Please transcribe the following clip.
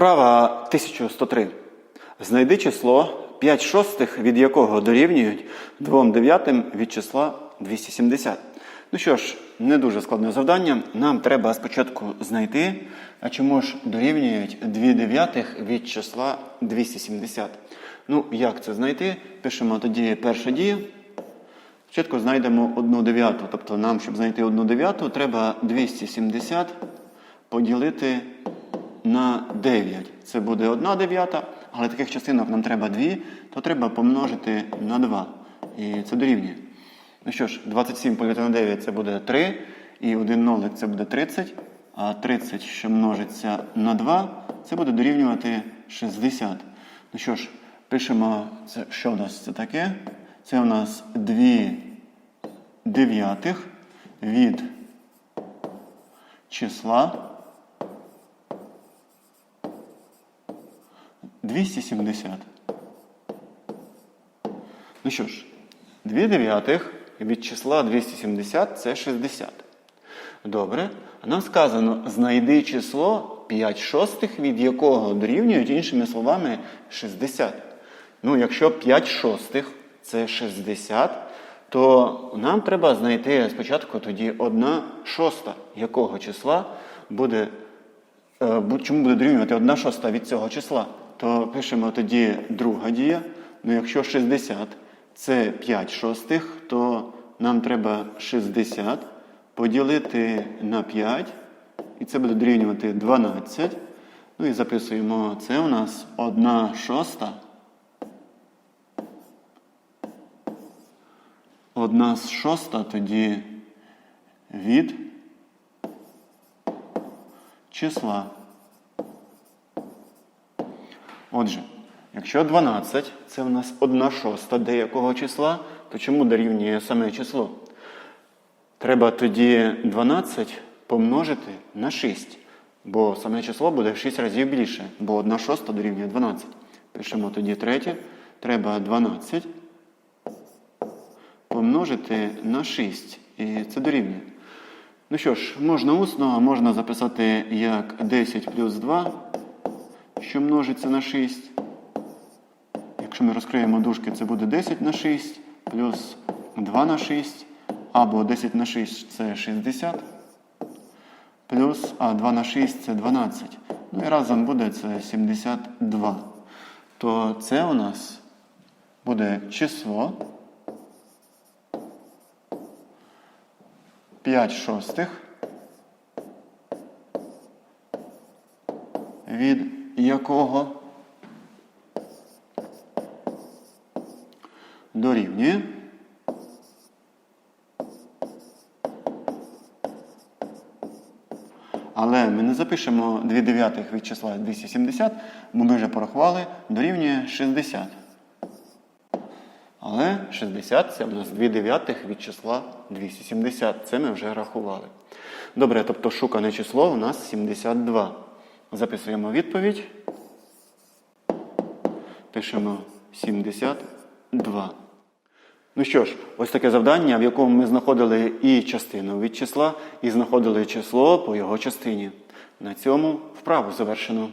Вправа 1103. Знайди число 5 шостих, від якого дорівнюють 2 дев'ятим від числа 270. Ну що ж, не дуже складне завдання. Нам треба спочатку знайти, а чому ж дорівнюють 2 дев'ятих від числа 270. Ну, як це знайти? Пишемо тоді перша дія. Спочатку знайдемо 1 дев'яту. Тобто нам, щоб знайти 1 дев'яту, треба 270 поділити на 9. Це буде 1 дев'ята, але таких частинок нам треба 2, то треба помножити на 2. І це дорівнює. Ну що ж, 27 поділити на 9 це буде 3, і 1 нолик це буде 30, а 30, що множиться на 2, це буде дорівнювати 60. Ну що ж, пишемо, це, що в нас це таке? Це у нас 2 дев'ятих від числа 270. Ну що ж, 2 дев'ятих від числа 270 це 60. Добре. Нам сказано, знайди число 5 шостих, від якого дорівнюють, іншими словами, 60. Ну, якщо 5 шостих це 60, то нам треба знайти спочатку тоді 1 шоста, якого числа буде Е, Чому буде дорівнювати 1 шоста від цього числа? То пишемо тоді друга дія. Ну, якщо 60 це 5 шостих, то нам треба 60 поділити на 5, і це буде дорівнювати 12. Ну і записуємо, це у нас 1 шоста. 1 шоста тоді від числа. Отже, якщо 12 це в нас 1 шоста деякого числа, то чому дорівнює саме число? Треба тоді 12 помножити на 6, бо саме число буде в 6 разів більше, бо 1 шоста дорівнює 12. Пишемо тоді третє. Треба 12 помножити на 6. І це дорівнює. Ну що ж, можна усно, а можна записати як 10 плюс 2, що множиться на 6. Якщо ми розкриємо дужки, це буде 10 на 6, плюс 2 на 6, або 10 на 6 це 60, плюс а 2 на 6 це 12. Ну і разом буде це 72. То це у нас буде число 5 шостих, від якого дорівнює Але ми не запишемо 2 дев'ятих від числа 270, бо ми вже порахували, дорівнює 60. Але 60 це в нас 2 дев'ятих від числа 270. Це ми вже рахували. Добре, тобто шукане число у нас 72. Записуємо відповідь. Пишемо 72. Ну що ж, ось таке завдання, в якому ми знаходили і частину від числа, і знаходили число по його частині. На цьому вправу завершено.